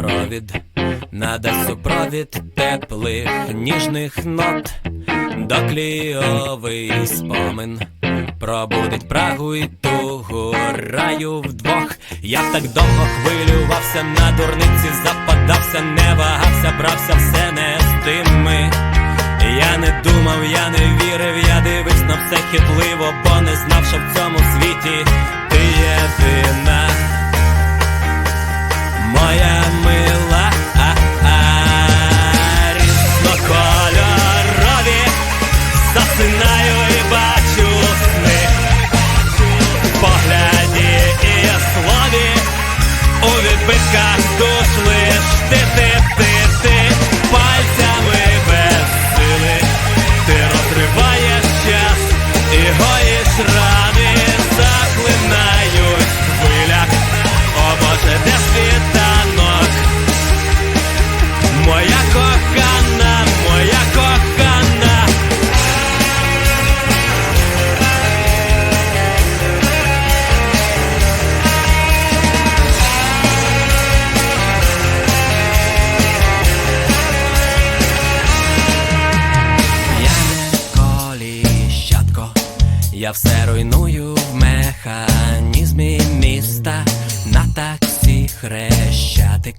провід, надасть супровід теплих ніжних нот, доклійовий спомин. Пробудить Прагу і тугу раю вдвох. Я так довго хвилювався на дурниці, западався, не вагався, брався все не з тими. Я не думав, я не вірив, я дивився на все хитливо, бо не знав, що в цьому світі я все руйную в механізмі міста на таксі хрещатик.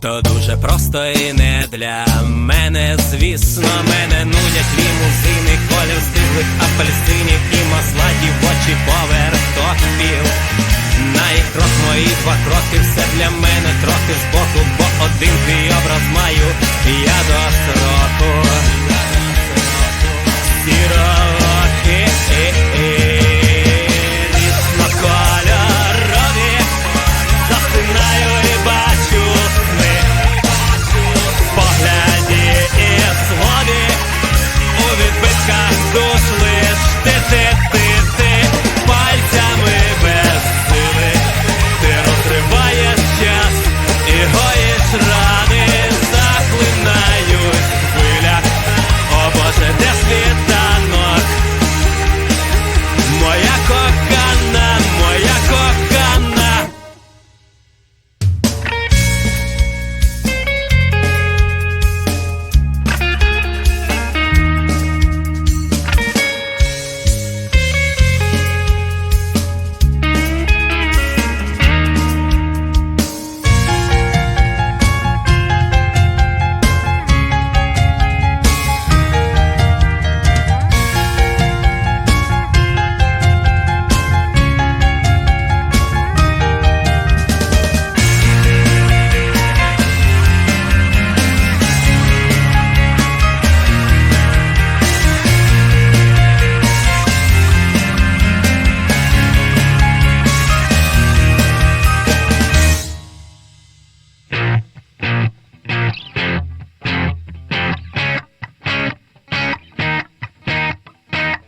То дуже просто і не для мене, звісно, мене нудять лімузини, колір стиглих апельсинів і маслаті в очі поверх топів. На їх крок мої два кроки, все для мене трохи збоку, бо один твій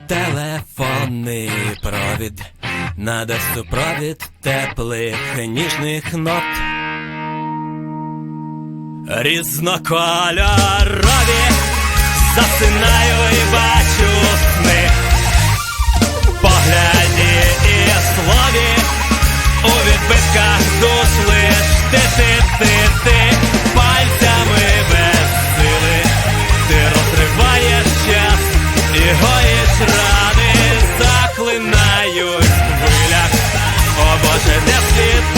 Телефонний провід, надо супровід теплих ніжних нот. Різнокольорові, засинаю і бачу сни в погляді і слові, у відбитках душ лиш ти, рани заклинають в хвилях, о Боже, де слід.